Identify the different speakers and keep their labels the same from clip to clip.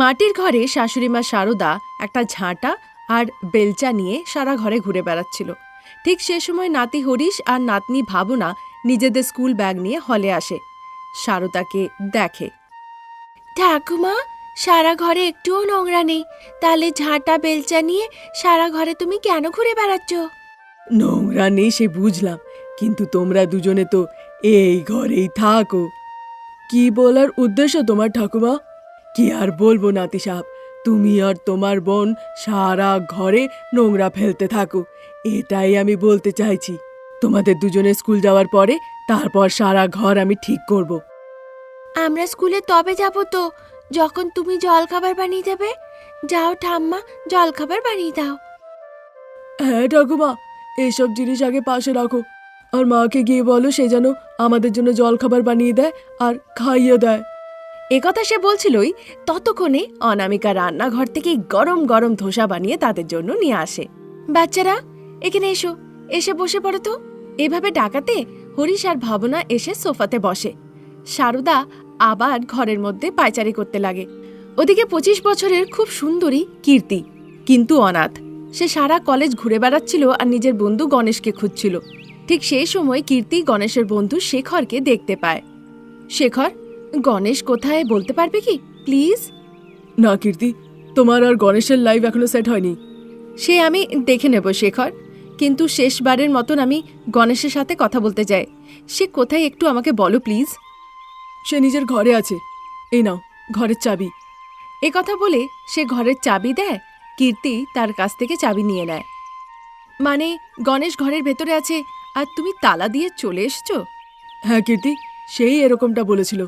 Speaker 1: মাটির ঘরে শাশুড়িমা শারদা একটা ঝাঁটা আর বেলচা নিয়ে সারা ঘরে ঘুরে বেড়াচ্ছিল। ঠিক সে সময় নাতি হরিশ আর নাতনি ভাবনা নিজেদের স্কুল ব্যাগ নিয়ে হলে আসে। শারদাকে দেখে। ঠাকুমা সারা ঘরে একটুও নোংরা নেই। তাহলে ঝাঁটা বেলচা নিয়ে সারা ঘরে তুমি কেন ঘুরে বেড়াচ্ছ? নোংরা নেই সে বুঝলাম কিন্তু তোমরা দুজনে তো এই ঘরেই থাকো। কি বলার উদ্দেশ্য তোমার ঠাকুমা? কি আর বলব নাতি সাহেব? তুমি আর তোমার বোন সারা ঘরে নোংরা ফেলতে থাকো এটাই আমি বলতে চাইছি। তোমাদের দুজনে স্কুল যাওয়ার পরে তারপর সারা ঘর আমি ঠিক করব। আমরা স্কুলে তবে যাব তো যখন তুমি জলখাবার বানিয়ে দেবে। যাও ঠাম্মা জলখাবার বানিয়ে দাও। হ্যাঁ ঠাকুমা এসব জিনিস আগে পাশে রাখো। আর মাকে গিয়ে বলো সে যেন আমাদের জন্য জলখাবার বানিয়ে দেয় আর খাইয়ে দেয়। একথা সে বলছিলই, ততক্ষণে অনামিকা রান্নাঘর থেকে গরম গরম ধোসা বানিয়ে তাদের জন্য নিয়ে আসে। বাচ্চারা, এখানে এসো, এসে বসে পড়ো তো। এভাবে ডাকাতে হরিশ আর ভাবনা এসে সোফাতে বসে। সারদা আবার ঘরের মধ্যে পায়চারি করতে লাগে। ওদিকে পঁচিশ বছরের খুব সুন্দরী কীর্তি, কিন্তু অনাথ। সে সারা কলেজ ঘুরে বেড়াচ্ছিল আর নিজের বন্ধু গণেশকে খুঁজছিল। ঠিক সেই সময় কীর্তি গণেশের বন্ধু শেখরকে দেখতে পায়। শেখর গণেশ কোথায় বলতে পারবে কি? প্লিজ না, কীর্তি। তোমার আর গণেশের লাইভ এখনও সেট হয়নি। সে আমি দেখে নেব, শেখর। কিন্তু শেষবারের মতন আমি গণেশের সাথে কথা বলতে চাই সে কোথায় একটু আমাকে বলো প্লিজ সে নিজের ঘরে আছে। এই নাও, ঘরের চাবি। এ কথা বলে সে ঘরের চাবি দেয়। কীর্তি তার কাছ থেকে চাবি নিয়ে নেয়। মানে গণেশ ঘরের ভেতরে আছে, আর তুমি তালা দিয়ে চলে এসছো? হ্যাঁ কীর্তি, সেই এরকমটা বলেছিল।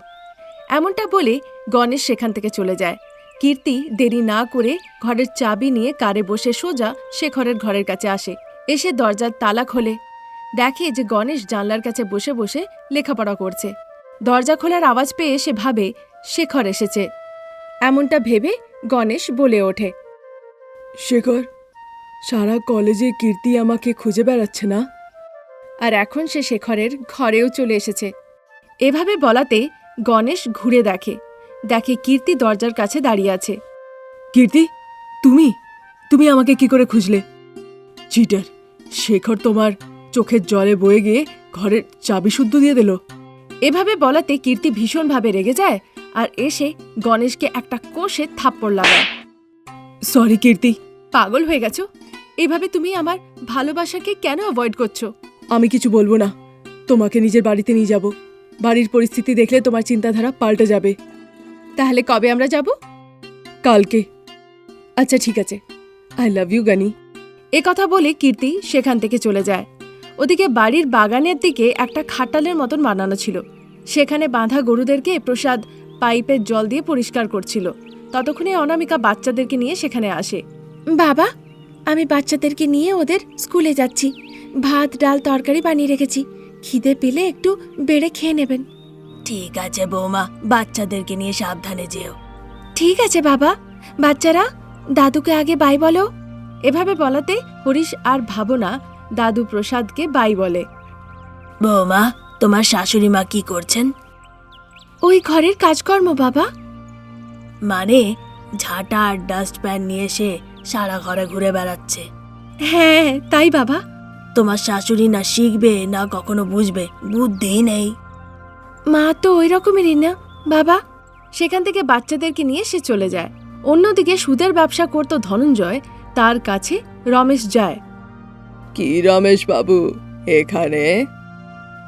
Speaker 1: এমনটা বলে গণেশ সেখান থেকে চলে যায়। কীর্তি দেরি না করে ঘরের চাবি নিয়ে কারে বসে সোজা শেখরের ঘরের কাছে আসে। এসে দরজার তালা খোলে। দেখে যে গণেশ জানলার কাছে বসে বসে লেখাপড়া করছে। দরজা খোলার আওয়াজ পেয়ে সে ভাবে, শেখর এসেছে। এমনটা ভেবে গণেশ বলে ওঠে, শেখর, সারা কলেজে কীর্তি আমাকে খুঁজে বেড়াচ্ছে না? আর এখন সে শেখরের ঘরেও চলে এসেছে। এভাবে বলাতে গণেশ ঘুরে দেখে। দেখে কীর্তি দরজার কাছে দাঁড়িয়ে আছে। কীর্তি, তুমি? তুমি আমাকে কি করে খুঁজলে? চিটার, শেখর তোমার চোখের জলে বয়ে গিয়ে ঘরের চাবি শুদ্ধ দিয়ে দিল। এভাবে বলাতে কীর্তি ভীষণভাবে রেগে যায় আর এসে গণেশকে একটা কোষে থাপ্পড় লাগায়। সরি কীর্তি, পাগল হয়ে গেছো? এভাবে তুমি আমার ভালোবাসাকে কেন অ্যাভয়েড করছ? আমি কিছু বলব না। তোমাকে নিজের বাড়িতে নিয়ে যাব। বাড়ির পরিস্থিতি দেখলে তোমার চিন্তাধারা পাল্টে যাবে। তাহলে কবে আমরা যাব? কালকে। আচ্ছা ঠিক আছে। আই লাভ ইউ গানি এ কথা বলে কীর্তি সেখান থেকে চলে যায়। ওদিকে বাড়ির বাগানের দিকে একটা খাটালের মতন বানানো ছিল। সেখানে বাঁধা গরুদেরকে প্রসাদ পাইপের জল দিয়ে পরিষ্কার করছিল। ততক্ষণে অনামিকা বাচ্চাদেরকে নিয়ে সেখানে আসে। বাবা, আমি বাচ্চাদেরকে নিয়ে ওদের স্কুলে যাচ্ছি। ভাত, ডাল, তরকারি বানিয়ে রেখেছি। খিদে পেলে একটু বেড়ে খেয়ে নেবেন। ঠিক আছে বৌমা বাচ্চাদেরকে নিয়ে সাবধানে যেও। ঠিক আছে বাবা। বাচ্চারা দাদুকে আগে বাই বলো। এভাবে বলাতে হরিশ আর ভাবনা দাদু প্রসাদকে বাই বলে।
Speaker 2: বৌমা তোমার শাশুড়ি মা কি করছেন?
Speaker 1: ওই ঘরের কাজকর্ম বাবা।
Speaker 2: মানে ঝাঁটা আর ডাস্টপ্যান নিয়ে এসে সারা ঘরে ঘুরে বেড়াচ্ছে।
Speaker 1: হ্যাঁ তাই বাবা।
Speaker 2: তোমার শাশুড়ি না শিখবে না কখনো বুঝবে? বুদ্ধি নেই।
Speaker 1: মা তো ওই রকমেরই না বাবা সেখান থেকে বাচ্চাদেরকে নিয়ে সে চলে যায়। অন্যদিকে সুদের ব্যবসা করত ধনঞ্জয় তার কাছে রমেশ যায়। কি রমেশ বাবু এখানে?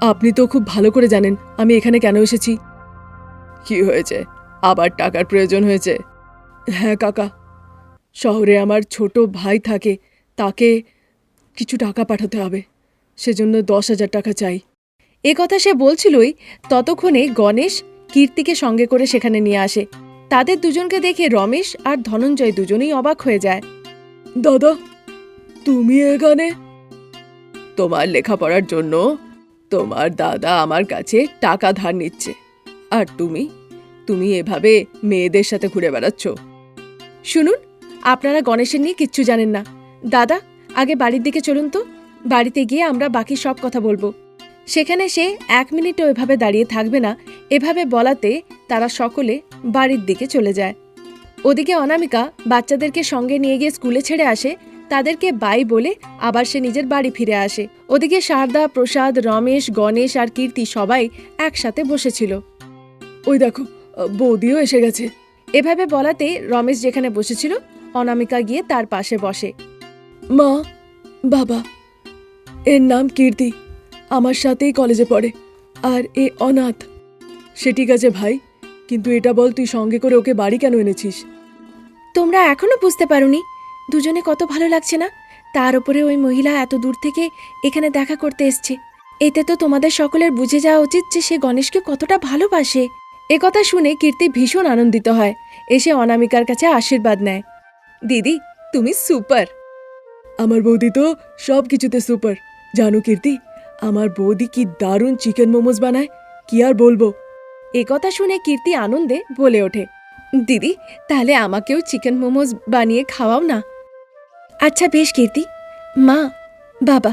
Speaker 1: আপনি তো খুব ভালো করে জানেন আমি এখানে কেন এসেছি। কি হয়েছে? আবার টাকার প্রয়োজন হয়েছে? হ্যাঁ কাকা। শহরে আমার ছোট ভাই থাকে তাকে কিছু টাকা পাঠাতে হবে। সেজন্য দশ হাজার টাকা চাই। এ কথা সে বলছিলই, ততক্ষণে গণেশ কীর্তিকে সঙ্গে করে সেখানে নিয়ে আসে। তাদের দুজনকে দেখে রমেশ আর ধনঞ্জয় দুজনেই অবাক হয়ে যায়। দাদা, তুমি এখানে? তোমার লেখাপড়ার জন্য তোমার দাদা আমার কাছে টাকা ধার নিচ্ছে। আর তুমি? তুমি এভাবে মেয়েদের সাথে ঘুরে বেড়াচ্ছ? শুনুন, আপনারা গণেশের নিয়ে কিচ্ছু জানেন না। দাদা আগে বাড়ির দিকে চলুন তো। বাড়িতে গিয়ে আমরা বাকি সব কথা বলব। সেখানে সে এক মিনিটও এভাবে দাঁড়িয়ে থাকবে না। এভাবে বলাতে তারা সকলে বাড়ির দিকে চলে যায়। ওদিকে অনামিকা বাচ্চাদেরকে সঙ্গে নিয়ে গিয়ে স্কুলে ছেড়ে আসে। তাদেরকে বাই বলে আবার সে নিজের বাড়ি ফিরে আসে। ওদিকে শারদা প্রসাদ, রমেশ, গণেশ আর কীর্তি সবাই একসাথে বসেছিল। ওই দেখো, বৌদিও এসে গেছে। এভাবে বলাতে রমেশ যেখানে বসেছিল, অনামিকা গিয়ে তার পাশে বসে। মা, বাবা, এর নাম কীর্তি, আমার সাথেই কলেজে পড়ে, আর এ অনাথ। সে ঠিক আছে ভাই, কিন্তু এটা বল তুই সঙ্গে করে ওকে বাড়ি কেন এনেছিস? তোমরা এখনও বুঝতে পারোনি, দুজনে কত ভালো লাগছে না? তার উপরে ওই মহিলা এত দূর থেকে এখানে দেখা করতে এসছে। এতে তো তোমাদের সকলের বুঝে যাওয়া উচিত যে সে গণেশকে কতটা ভালোবাসে। এ কথা শুনে কীর্তি ভীষণ আনন্দিত হয়, এসে অনামিকার কাছে আশীর্বাদ নেয়। দিদি, তুমি সুপার আমার বৌদি তো সব কিছুতে সুপার জানো কীর্তি আমার বৌদি কি দারুণ চিকেন মোমোজ বানায় কি আর বলব? এ কথা শুনে কীর্তি আনন্দে বলে ওঠে দিদি তাহলে আমাকেও চিকেন মোমোজ বানিয়ে খাওয়াও না? আচ্ছা বেশ কীর্তি। মা বাবা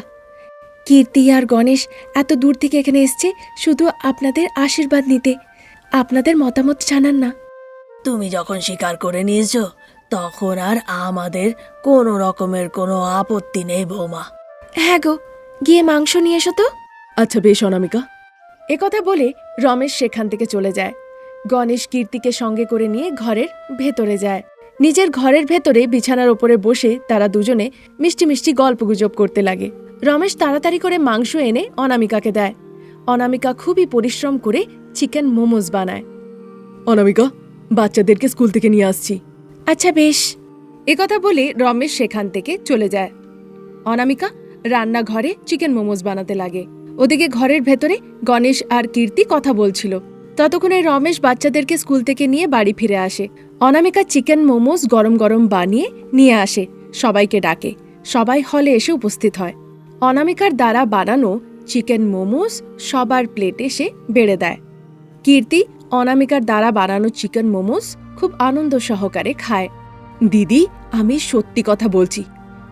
Speaker 1: কীর্তি আর গণেশ এত দূর থেকে এখানে এসছে শুধু আপনাদের আশীর্বাদ নিতে। আপনাদের মতামত জানান না।
Speaker 2: তুমি যখন স্বীকার করে নিয়েছো তখন আর আমাদের কোনো রকমের কোনো আপত্তি নেই বৌমা।
Speaker 1: হ্যাঁ গো গিয়ে মাংস নিয়ে এসো তো। আচ্ছা বেশ অনামিকা। একথা বলে রমেশ সেখান থেকে চলে যায়। গণেশ কীর্তিকে সঙ্গে করে নিয়ে ঘরের ভেতরে যায়। নিজের ঘরের ভেতরে বিছানার ওপরে বসে তারা দুজনে মিষ্টি মিষ্টি গল্পগুজব করতে লাগে। রমেশ তাড়াতাড়ি করে মাংস এনে অনামিকাকে দেয়। অনামিকা খুবই পরিশ্রম করে চিকেন মোমোজ বানায়। অনামিকা বাচ্চাদেরকে স্কুল থেকে নিয়ে আসছি। আচ্ছা বেশ। একথা বলে রমেশ সেখান থেকে চলে যায়। অনামিকা রান্নাঘরে চিকেন মোমোজ বানাতে লাগে। ওদিকে ঘরের ভেতরে গণেশ আর কীর্তি কথা বলছিল। ততক্ষণে রমেশ বাচ্চাদেরকে স্কুল থেকে নিয়ে বাড়ি ফিরে আসে। অনামিকা চিকেন মোমোজ গরম গরম বানিয়ে নিয়ে আসে, সবাইকে ডাকে। সবাই হলে এসে উপস্থিত হয়। অনামিকার দ্বারা বানানো চিকেন মোমোজ সবার প্লেটে এসে বেড়ে দেয়। কীর্তি অনামিকার দ্বারা বানানো চিকেন মোমোজ খুব আনন্দ সহকারে খায়। দিদি, আমি সত্যি কথা বলছি।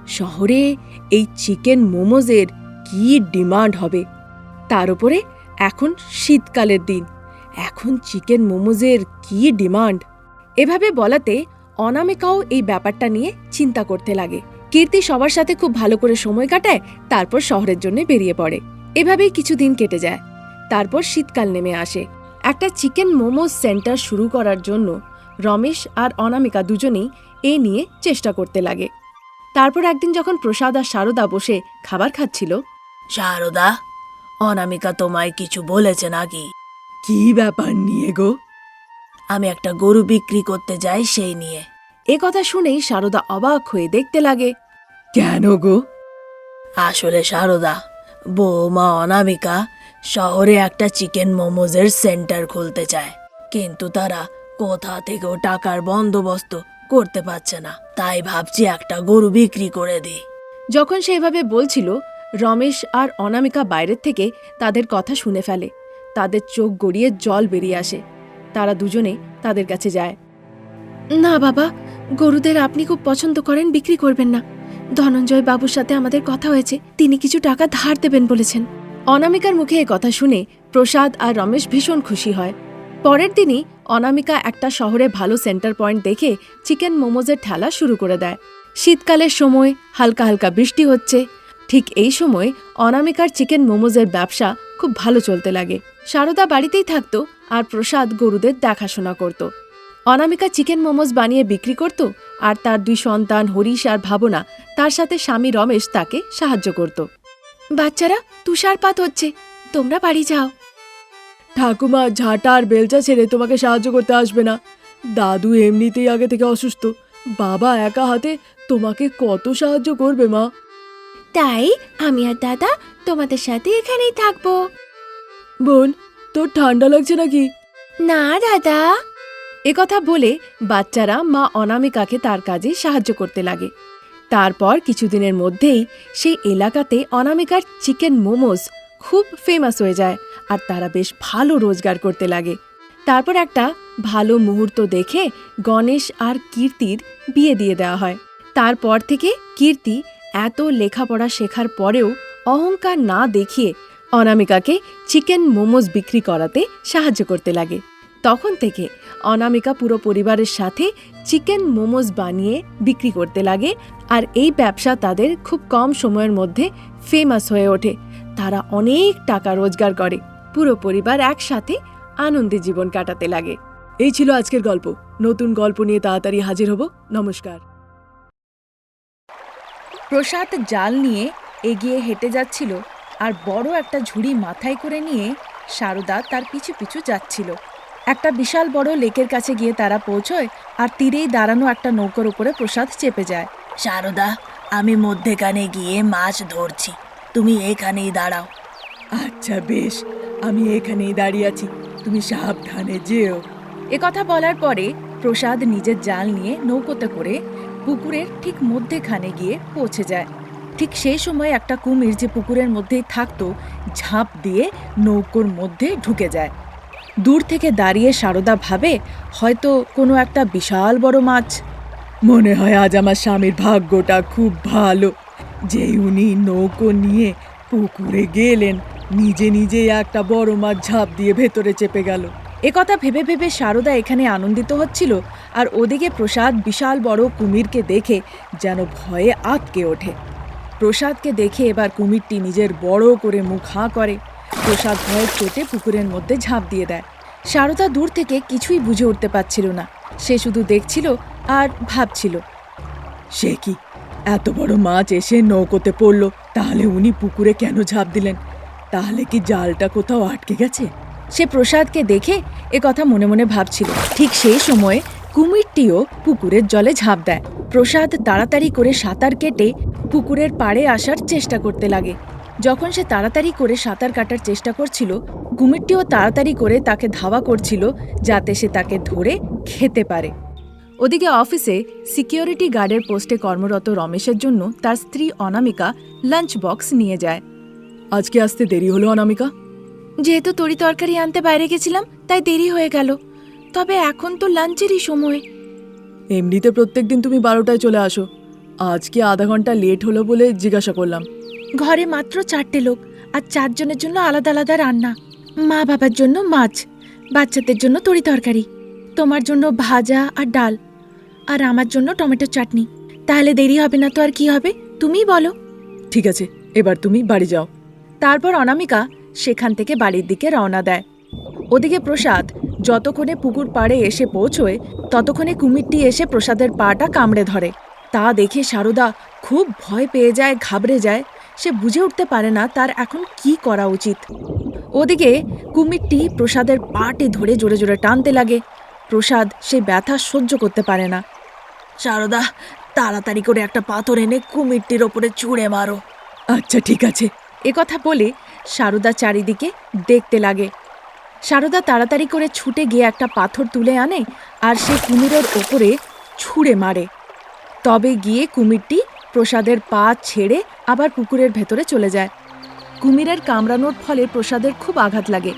Speaker 1: শহরে এই চিকেন মোমোজের কি ডিমান্ড হবে? তার উপরে এখন শীতকালের দিন। এখন চিকেন মোমোজের কি ডিমান্ড? এভাবে বলাতে অনামিকাও এই ব্যাপারটা নিয়ে চিন্তা করতে লাগে। কীর্তি সবার সাথে খুব ভালো করে সময় কাটায়, তারপর শহরের জন্য বেরিয়ে পড়ে। এভাবেই কিছুদিন কেটে যায়। তারপর শীতকাল নেমে আসে। একটা চিকেন মোমোজ সেন্টার শুরু করার জন্য রমেশ আর অনামিকা দুজনেই এ নিয়ে চেষ্টা করতে লাগে। তারপর একদিন যখন প্রসাদ আর সারদা বসে খাবার খাচ্ছিল
Speaker 2: সারদা অনামিকা তোমায় কিছু বলেছে নাকি?
Speaker 1: কি ব্যাপার নিয়ে গো?
Speaker 2: আমি একটা গরু বিক্রি করতে যাই সেই নিয়ে।
Speaker 1: এ কথা শুনেই সারদা অবাক হয়ে দেখতে লাগে। কেন গো?
Speaker 2: আসলে সারদা বৌমা অনামিকা শহরে একটা চিকেন মোমোজের সেন্টার খুলতে চায় কিন্তু তারা কোথা থেকেও টাকার বন্দোবস্ত করতে পারছে না। তাই ভাবছি একটা গরু বিক্রি করে দিই।
Speaker 1: যখন সেভাবে বলছিল রমেশ আর অনামিকা বাইরের থেকে তাদের কথা শুনে ফেলে। তাদের চোখ গড়িয়ে জল বেরিয়ে আসে। তারা দুজনে তাদের কাছে যায়। না বাবা গরুদের আপনি খুব পছন্দ করেন বিক্রি করবেন না। ধনঞ্জয় বাবুর সাথে আমাদের কথা হয়েছে তিনি কিছু টাকা ধার দেবেন বলেছেন। অনামিকার মুখে এ কথা শুনে প্রসাদ আর রমেশ ভীষণ খুশি হয়। পরের দিনই অনামিকা একটা শহরে ভালো সেন্টার পয়েন্ট দেখে চিকেন মোমোজের ঠেলা শুরু করে দেয়। শীতকালের সময় হালকা হালকা বৃষ্টি হচ্ছে। ঠিক এই সময় অনামিকার চিকেন মোমোজের ব্যবসা খুব ভালো চলতে লাগে। সারদা বাড়িতেই থাকতো আর প্রসাদ গরুদের দেখাশোনা করত। অনামিকা চিকেন মোমোজ বানিয়ে বিক্রি করত আর তার দুই সন্তান হরিশ আর ভাবনা তার সাথে স্বামী রমেশ তাকে সাহায্য করত। বাচ্চারা তুষারপাত হচ্ছে, তোমরা বাড়ি যাও। ঠাকুমা ঝাঁটা আর বেলচা ছেড়ে তোমাকে সাহায্য করতে আসবে না। দাদু এমনিতেই আগে থেকে অসুস্থ। বাবা একা হাতে তোমাকে কত সাহায্য করবে মা? তাই আমি আর দাদা তোমাদের সাথে এখানেই থাকব। বোন তোর ঠান্ডা লাগছে নাকি? না দাদা। একথা বলে বাচ্চারা মা অনামিকাকে তার কাজে সাহায্য করতে লাগে। তারপর কিছুদিনের মধ্যেই সেই এলাকাতে অনামিকার চিকেন মোমোস খুব ফেমাস হয়ে যায় আর তারা বেশ ভালো রোজগার করতে লাগে। তারপর একটা ভালো মুহূর্ত দেখে গণেশ আর কীর্তির বিয়ে দিয়ে দেওয়া হয়। তারপর থেকে কীর্তি এত লেখাপড়া শেখার পরেও অহংকার না দেখিয়ে অনামিকাকে চিকেন মোমোজ বিক্রি করাতে সাহায্য করতে লাগে। তখন থেকে অনামিকা পুরো পরিবারের সাথে চিকেন মোমোজ বানিয়ে বিক্রি করতে লাগে আর এই ব্যবসা তাদের খুব কম সময়ের মধ্যে ফেমাস হয়ে ওঠে। তারা অনেক টাকা রোজগার করে। পুরো পরিবার একসাথে আনন্দে জীবন কাটাতে লাগে। এই ছিল আজকের গল্প। নতুন গল্প নিয়ে তাড়াতাড়ি হাজির হব। নমস্কার। প্রসাদ জাল নিয়ে এগিয়ে হেঁটে যাচ্ছিল আর বড় একটা ঝুড়ি মাথায় করে নিয়ে সারদা তার পিছু পিছু যাচ্ছিল। একটা বিশাল বড় লেকের কাছে গিয়ে তারা পৌঁছয় আর তীরেই দাঁড়ানো একটা নৌকার উপরে প্রসাদ চেপে যায়।
Speaker 2: সারদা আমি মধ্যেখানে গিয়ে মাছ ধরছি। তুমি এখানেই দাঁড়াও।
Speaker 1: আচ্ছা বেশ। আমি এখানেই দাঁড়িয়ে আছি। তুমি সাবধানে যেও। এ কথা বলার পরে প্রসাদ নিজের জাল নিয়ে নৌকোতে করে পুকুরের ঠিক মধ্যেখানে গিয়ে পৌঁছে যায়। ঠিক সেই সময় একটা কুমির যে পুকুরের মধ্যেই থাকতো, ঝাঁপ দিয়ে নৌকোর মধ্যে ঢুকে যায়। দূর থেকে দাঁড়িয়ে সারদা ভাবে, হয়তো কোনো একটা বিশাল বড় মাছ। মনে হয় আজ আমার স্বামীর ভাগ্যটা খুব ভালো। যে উনি নৌকো নিয়ে পুকুরে গেলেন, নিজে নিজেই একটা বড় মাছ ঝাঁপ দিয়ে ভেতরে চেপে গেল। একথা ভেবে ভেবে সারদা এখানে আনন্দিত হচ্ছিল আর ওদিকে প্রসাদ বিশাল বড় কুমিরকে দেখে যেন ভয়ে আটকে ওঠে। প্রসাদকে দেখে এবার কুমিরটি নিজের বড় করে মুখ হাঁ করে। প্রসাদ ভয়ের চোটে পুকুরের মধ্যে ঝাঁপ দিয়ে দেয়। সারদা দূর থেকে কিছুই বুঝে উঠতে পারছিল না। সে শুধু দেখছিল আর ভাবছিল, সে কি এত বড় মাছ এসে নৌকোতে পড়ল, তাহলে উনি পুকুরে কেন ঝাঁপ দিলেন? তাহলে কি জালটা কোথাও আটকে গেছে? সে প্রসাদকে দেখে এ কথা মনে মনে ভাবছিল। ঠিক সেই সময়ে কুমিরটিও পুকুরের জলে ঝাঁপ দেয়। প্রসাদ তাড়াতাড়ি করে সাঁতার কেটে পুকুরের পাড়ে আসার চেষ্টা করতে লাগে। যখন সে তাড়াতাড়ি করে সাঁতার কাটার চেষ্টা করছিল, কুমিরটিও তাড়াতাড়ি করে তাকে ধাওয়া করছিল যাতে সে তাকে ধরে খেতে পারে। ওদিকে অফিসে সিকিউরিটি গার্ডের পোস্টে কর্মরত রমেশের জন্য তার স্ত্রী অনামিকা লাঞ্চ বক্স নিয়ে যায়। আজকে আসতে দেরি হলো অনামিকা? যেহেতু তরি তরকারি আনতে বাইরে গেছিলাম তাই দেরি হয়ে গেল। তবে এখন তো লাঞ্চেরই সময়। এমনিতে প্রত্যেকদিন তুমি বারোটায় চলে আসো। আজকে আধা ঘণ্টা লেট হলো বলে জিজ্ঞাসা করলাম। ঘরে মাত্র চারটে লোক আর চারজনের জন্য আলাদা আলাদা রান্না। মা বাবার জন্য মাছ বাচ্চাদের জন্য তরি তরকারি। তোমার জন্য ভাজা আর ডাল আর আমার জন্য টমেটো চাটনি। তাহলে দেরি হবে না তো আর কি হবে? তুমিই বলো। ঠিক আছে এবার তুমি বাড়ি যাও। তারপর অনামিকা সেখান থেকে বাড়ির দিকে রওনা দেয়। ওদিকে প্রসাদ যতক্ষণে পুকুর পাড়ে এসে পৌঁছয় ততক্ষণে কুমিরটি এসে প্রসাদের পাটা কামড়ে ধরে। তা দেখে সারদা খুব ভয় পেয়ে যায় ঘাবড়ে যায়। সে বুঝে উঠতে পারে না তার এখন কি করা উচিত। ওদিকে কুমিরটি প্রসাদের পাটে ধরে জোরে জোরে টানতে লাগে। প্রসাদ সেই ব্যথা সহ্য করতে পারে না।
Speaker 2: সারদা তাড়াতাড়ি করে একটা পাথর এনে কুমিরটির ওপরে ছুঁড়ে মারো।
Speaker 1: আচ্ছা ঠিক আছে। কথা বলে সারদা চারিদিকে দেখতে লাগে। সারদা তাড়াতাড়ি করে ছুটে গিয়ে একটা পাথর তুলে আনে আর সে কুমিরের ওপরে ছুঁড়ে মারে। তবে গিয়ে কুমিরটি প্রসাদের পা ছেড়ে আবার পুকুরের ভেতরে চলে যায়। কুমিরের কামড়ানোর ফলে প্রসাদের খুব আঘাত লাগে।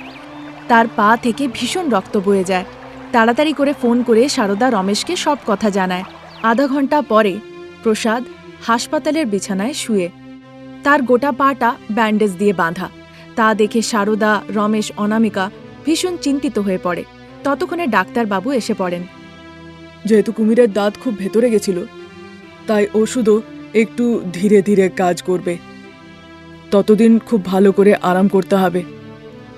Speaker 1: তার পা থেকে ভীষণ রক্ত বয়ে যায়। তাড়াতাড়ি করে ফোন করে সারদা রমেশকে সব কথা জানায়। আধা ঘণ্টা পরে প্রসাদ হাসপাতালের বিছানায় শুয়ে। তার গোটা পাটা ব্যান্ডেজ দিয়ে বাঁধা। তা দেখে সারদা, রমেশ, অনামিকা ভীষণ চিন্তিত হয়ে পড়ে। ততক্ষণে ডাক্তারবাবু এসে পড়েন। যেহেতু কুমিরের দাঁত খুব ভেতরে গেছিল, তাই ওষুধও একটু ধীরে ধীরে কাজ করবে। ততদিন খুব ভালো করে আরাম করতে হবে।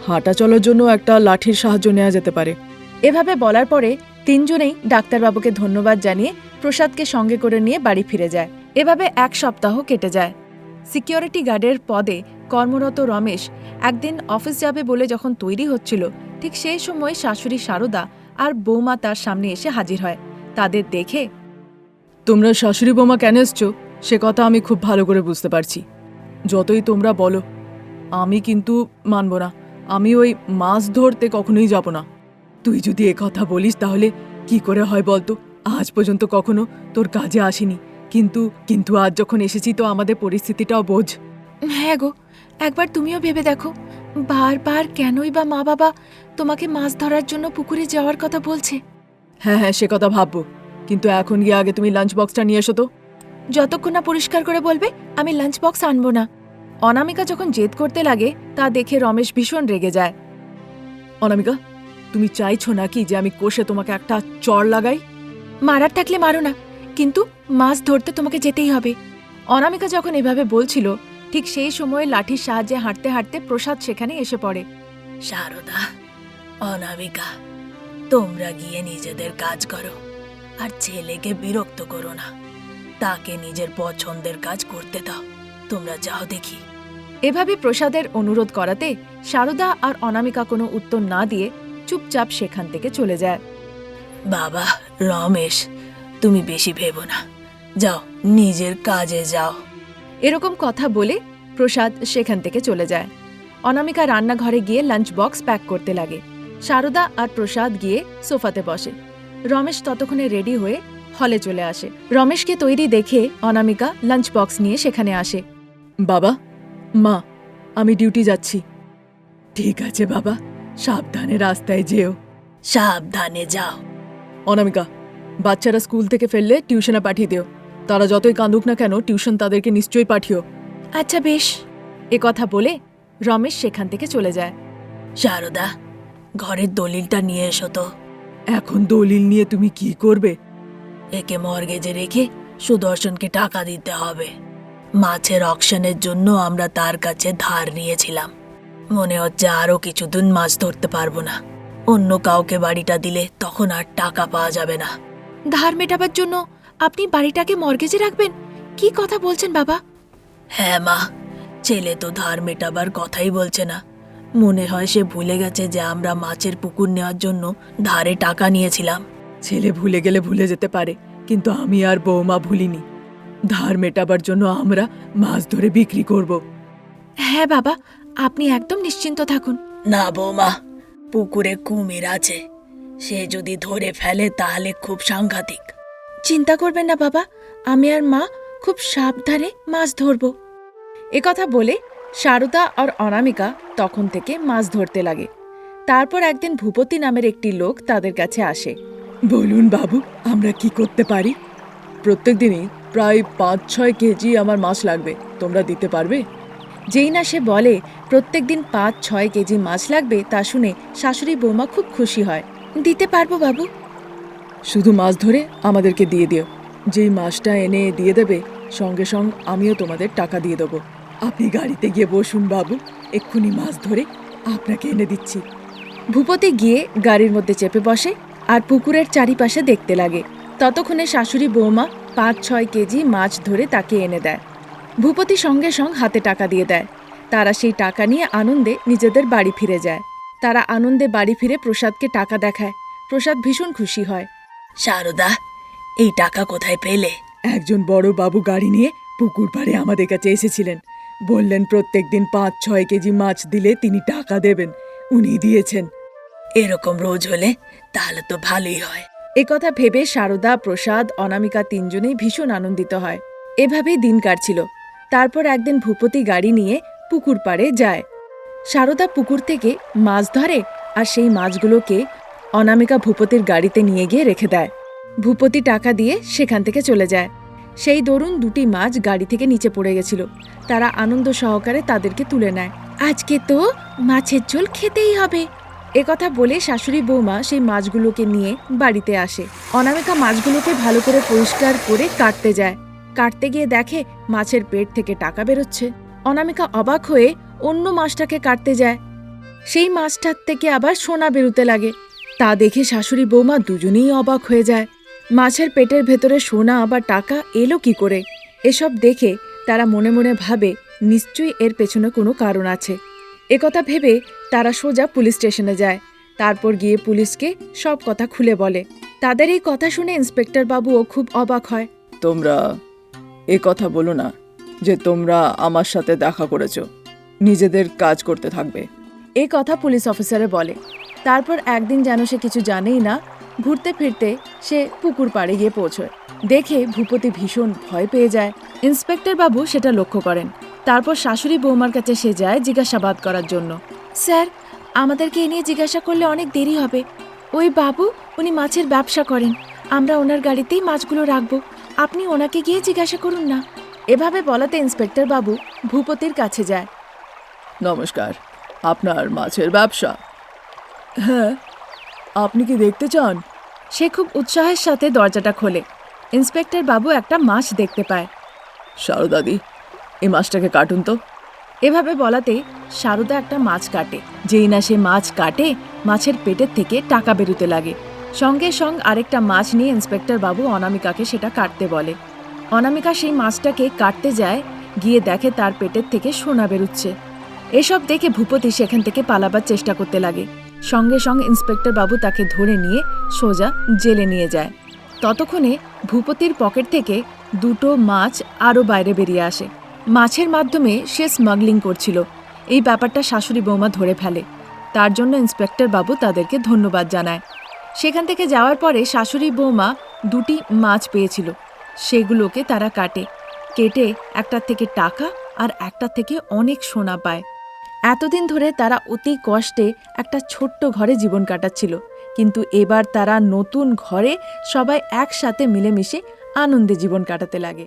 Speaker 1: হাঁটা চলার জন্য একটা লাঠির সাহায্য নেওয়া যেতে পারে। এভাবে বলার পরে তিনজনেই ডাক্তারবাবুকে ধন্যবাদ জানিয়ে প্রসাদকে সঙ্গে করে নিয়ে বাড়ি ফিরে যায়। এভাবে এক সপ্তাহ কেটে যায়। সিকিউরিটি গার্ডের পদে কর্মরত রমেশ একদিন অফিস যাবে বলে যখন তৈরি হচ্ছিল, ঠিক সেই সময় শাশুড়ি সারদা আর বৌমা তার সামনে এসে হাজির হয়। তাদের দেখে, তোমরা শাশুড়ি বৌমা কেন এসছো? সে কথা আমি খুব ভালো করে বুঝতে পারছি। যতই তোমরা বলো, আমি কিন্তু মানব না। আমি ওই মাছ ধরতে কখনোই যাব না। তুই যদি এ কথা বলিস তাহলে কি করে হয় বলতো? আজ পর্যন্ত কখনো তোর কাজে আসিনি। কিন্তু কিন্তু আজ যখন এসেছি তো আমাদের পরিস্থিতিটাও বোঝ। হ্যাঁ গো একবার তুমিও ভেবে দেখো। বারবার কেনই বা মা বাবা তোমাকে মাছ ধরার জন্য পুকুরে যাওয়ার কথা বলছে? হ্যাঁ হ্যাঁ সে কথা ভাববো। কিন্তু এখন গিয়ে আগে তুমি লাঞ্চ বক্সটা নিয়ে এসো তো। যতক্ষণ না পরিষ্কার করে বলবে আমি লাঞ্চ বক্স আনব না। অনামিকা যখন জেদ করতে লাগে তা দেখে রমেশ ভীষণ রেগে যায়। অনামিকা? তুমি চাইছো নাকি যে আমি কোষে তোমাকে একটা চর লাগাই? মারার থাকলে মারো না কিন্তু মাছ ধরতে তোমাকে যেতেই হবে। অনামিকা যখন এভাবে বলছিল ঠিক সেই সময়ে লাঠির সাহায্যে হাঁটতে হাঁটতে প্রসাদ সেখানে এসে পড়ে।
Speaker 2: সারদা অনামিকা তোমরা গিয়ে নিজেদের কাজ করো আর ছেলেকে বিরক্ত করো না। তাকে নিজের পছন্দের কাজ করতে দাও। তোমরা যাও দেখি।
Speaker 1: এভাবে প্রসাদের অনুরোধ করাতে সারদা আর অনামিকা কোনো উত্তর না দিয়ে চুপচাপ সেখান থেকে চলে যায়।
Speaker 2: বাবা রমেশ তুমি বেশি ভেবো না। যাও নিজের কাজে যাও।
Speaker 1: এরকম কথা বলে প্রসাদ সেখান থেকে চলে যায়। অনামিকা রান্নাঘরে গিয়ে লাঞ্চ বক্স প্যাক করতে লাগে। সারদা আর প্রসাদ গিয়ে সোফাতে বসে। রমেশ ততক্ষণে রেডি হয়ে হলে চলে আসে। রমেশকে তৈরি দেখে অনামিকা লাঞ্চ বক্স নিয়ে সেখানে আসে। বাবা মা আমি ডিউটি যাচ্ছি। ঠিক আছে বাবা। সাবধানে রাস্তায় যেও।
Speaker 2: সাবধানে যাও।
Speaker 1: অনামিকা বাচ্চারা স্কুল থেকে ফেললে টিউশনে পাঠিয়ে দিও। তারা যতই কাঁদুক না কেন টিউশন তাদেরকে নিশ্চয়ই পাঠিও। আচ্ছা বেশ। এ কথা বলে রমেশ সেখান থেকে চলে যায়।
Speaker 2: সারদা ঘরের দলিলটা নিয়ে এসো তো।
Speaker 1: এখন দলিল নিয়ে তুমি কি করবে?
Speaker 2: একে মর্গেজে রেখে সুদর্শনকে টাকা দিতে হবে। মাছের অকশনের জন্য আমরা তার কাছে ধার নিয়েছিলাম। মনে হচ্ছে আরও কিছুদিন মাছ ধরতে পারব না। অন্য কাউকে বাড়িটা দিলে তখন আর টাকা পাওয়া যাবে না।
Speaker 1: ধার মেটাবার জন্য আপনি বাড়িটাকে মর্গেজে রাখবেন? কি কথা বলছেন বাবা?
Speaker 2: হ্যাঁ মা ছেলে তো ধার মেটাবার কথাই বলছে না। মনে হয় সে ভুলে গেছে যে আমরা মাছের পুকুর নেওয়ার জন্য ধারে টাকা নিয়েছিলাম।
Speaker 1: ছেলে ভুলে গেলে ভুলে যেতে পারে কিন্তু আমি আর বৌমা ভুলিনি। ধার মেটাবার জন্য আমরা মাছ ধরে বিক্রি করব। হ্যাঁ বাবা আপনি একদম নিশ্চিন্ত থাকুন।
Speaker 2: না বৌমা পুকুরে কুমির আছে। সে যদি ধরে ফেলে তাহলে খুব সাংঘাতিক।
Speaker 1: চিন্তা করবেন না বাবা আমি আর মা খুব সাবধানে মাছ ধরব। কথা বলে সারদা আর অনামিকা তখন থেকে মাছ ধরতে লাগে। তারপর একদিন ভূপতি নামের একটি লোক তাদের কাছে আসে। বলুন বাবু আমরা কি করতে পারি? প্রত্যেক দিনই প্রায় পাঁচ ছয় কেজি আমার মাছ লাগবে। তোমরা দিতে পারবে? যেই না সে বলে, প্রত্যেক দিন পাঁচ, ছয় কেজি মাছ লাগবে তা শুনে শাশুড়ি বৌমা খুব খুশি হয়। দিতে পারব বাবু। শুধু মাছ ধরে আমাদেরকে দিয়ে দিও। যেই মাছটা এনে দিয়ে দেবে, সঙ্গে সঙ্গ আমিও তোমাদের টাকা দিয়ে দেবো। আপনি গাড়িতে গিয়ে বসুন বাবু, এক্ষুনি মাছ ধরে আপনাকে এনে দিচ্ছি। ভূপতি গিয়ে গাড়ির মধ্যে চেপে বসে আর পুকুরের চারিপাশে দেখতে লাগে। ততক্ষণে শাশুড়ি বৌমা পাঁচ, ছয় কেজি মাছ ধরে তাকে এনে দেয়। ভূপতি সঙ্গে সঙ্গ হাতে টাকা দিয়ে দেয়। তারা সেই টাকা নিয়ে আনন্দে নিজেদের বাড়ি ফিরে যায়। তারা আনন্দে বাড়ি ফিরে প্রসাদকে টাকা দেখায়। প্রসাদ ভীষণ খুশি হয়।
Speaker 2: সারদা এই টাকা কোথায় পেলে?
Speaker 1: একজন বড় বাবু গাড়ি নিয়ে পুকুর পাড়ে আমাদের কাছে এসেছিলেন। বললেন প্রত্যেকদিন পাঁচ ছয় কেজি মাছ দিলে তিনি টাকা দেবেন। উনি দিয়েছেন।
Speaker 2: এরকম রোজ হলে তাহলে তো ভালোই হয়।
Speaker 1: একথা ভেবে সারদা প্রসাদ অনামিকা তিনজনেই ভীষণ আনন্দিত হয়। এভাবেই দিন কাটছিল। তারপর একদিন ভূপতি গাড়ি নিয়ে পুকুর পাড়ে যায়। সারদা পুকুর থেকে মাছ ধরে আর সেই মাছগুলোকে অনামিকা ভূপতির গাড়িতে নিয়ে গিয়ে রেখে দেয়। ভূপতি টাকা দিয়ে সেখান থেকে চলে যায়। সেই দরুন দুটি মাছ গাড়ি থেকে নিচে পড়ে গেছিল। তারা আনন্দ সহকারে তাদেরকে তুলে নেয়। আজকে তো মাছের ঝোল খেতেই হবে। একথা বলে শাশুড়ি বৌমা সেই মাছগুলোকে নিয়ে বাড়িতে আসে। অনামিকা মাছগুলোকে ভালো করে পরিষ্কার করে কাটতে যায়। কাটতে গিয়ে দেখে মাছের পেট থেকে টাকা বেরোচ্ছে। অনামিকা অবাক হয়ে অন্য মাছটাকে কাটতে যায়। সেই মাছটার থেকে আবার সোনা বেরোতে লাগে। তা দেখে শাশুড়ি বৌমা দুজনেই অবাক হয়ে যায়। মাছের পেটের ভেতরে সোনা আবার টাকা এলো কি করে? এসব দেখে তারা মনে মনে ভাবে, নিশ্চয়ই এর পেছনে কোনো কারণ আছে। একথা ভেবে তারা সোজা পুলিশ স্টেশনে যায়। তারপর গিয়ে পুলিশকে সব কথা খুলে বলে। তাদের এই কথা শুনে ইন্সপেক্টর বাবুও খুব অবাক হয়।
Speaker 3: তোমরা এ কথা বলো না যে তোমরা আমার সাথে দেখা করেছ। নিজেদের কাজ করতে থাকবে।
Speaker 1: এই কথা পুলিশ অফিসারে বলে। তারপর একদিন যেন সে কিছু জানেই না, ঘুরতে ফিরতে সে পুকুর পাড়ে গিয়ে পৌঁছয়। দেখে ভূপতি ভীষণ ভয় পেয়ে যায়। ইন্সপেক্টর বাবু সেটা লক্ষ্য করেন। তারপর শাশুড়ি বৌমার কাছে সে যায় জিজ্ঞাসাবাদ করার জন্য। স্যার, আমাদেরকে এ নিয়ে জিজ্ঞাসা করলে অনেক দেরি হবে। ওই বাবু, উনি মাছের ব্যবসা করেন। আমরা ওনার গাড়িতেই মাছগুলো রাখব। আপনি ওনাকে গিয়ে জিজ্ঞাসা করুন না। এভাবে বলাতে ইন্সপেক্টর বাবু ভূপতির কাছে যায়।
Speaker 3: নমস্কার আপনার মাছের ব্যবসা। হ্যাঁ আপনি কি দেখতে চান?
Speaker 1: সে খুব উৎসাহের সাথে দরজাটা খোলে। ইন্সপেক্টর বাবু একটা মাছ দেখতে পায়।
Speaker 3: সারদাদি এই মাছটাকে কাটুন তো।
Speaker 1: এভাবে বলাতে সারদা একটা মাছ কাটে। যেই না সে মাছ কাটে মাছের পেটের থেকে টাকা বেরোতে লাগে। সঙ্গে সঙ্গ আরেকটা মাছ নিয়ে ইন্সপেক্টর বাবু অনামিকাকে সেটা কাটতে বলে। অনামিকা সেই মাছটাকে কাটতে যায়, গিয়ে দেখে তার পেটের থেকে সোনা বেরুচ্ছে। এসব দেখে ভূপতি সেখান থেকে পালাবার চেষ্টা করতে লাগে। সঙ্গে সঙ্গে ইন্সপেক্টর বাবু তাকে ধরে নিয়ে সোজা জেলে নিয়ে যায়। ততক্ষণে ভূপতির পকেট থেকে দুটো মাছ আরও বাইরে বেরিয়ে আসে। মাছের মাধ্যমে সে স্মাগলিং করছিল। এই ব্যাপারটা শাশুড়ি বৌমা ধরে ফেলে। তার জন্য ইন্সপেক্টর বাবু তাদেরকে ধন্যবাদ জানায়। সেখান থেকে যাওয়ার পরে শাশুড়ি বৌমা দুটি মাছ পেয়েছিল। সেগুলোকে তারা কাটে। কেটে একটার থেকে টাকা আর একটার থেকে অনেক সোনা পায়। এতদিন ধরে তারা অতি কষ্টে একটা ছোট্ট ঘরে জীবন কাটাচ্ছিল। কিন্তু এবার তারা নতুন ঘরে সবাই একসাথে মিলেমিশে আনন্দে জীবন কাটাতে লাগে।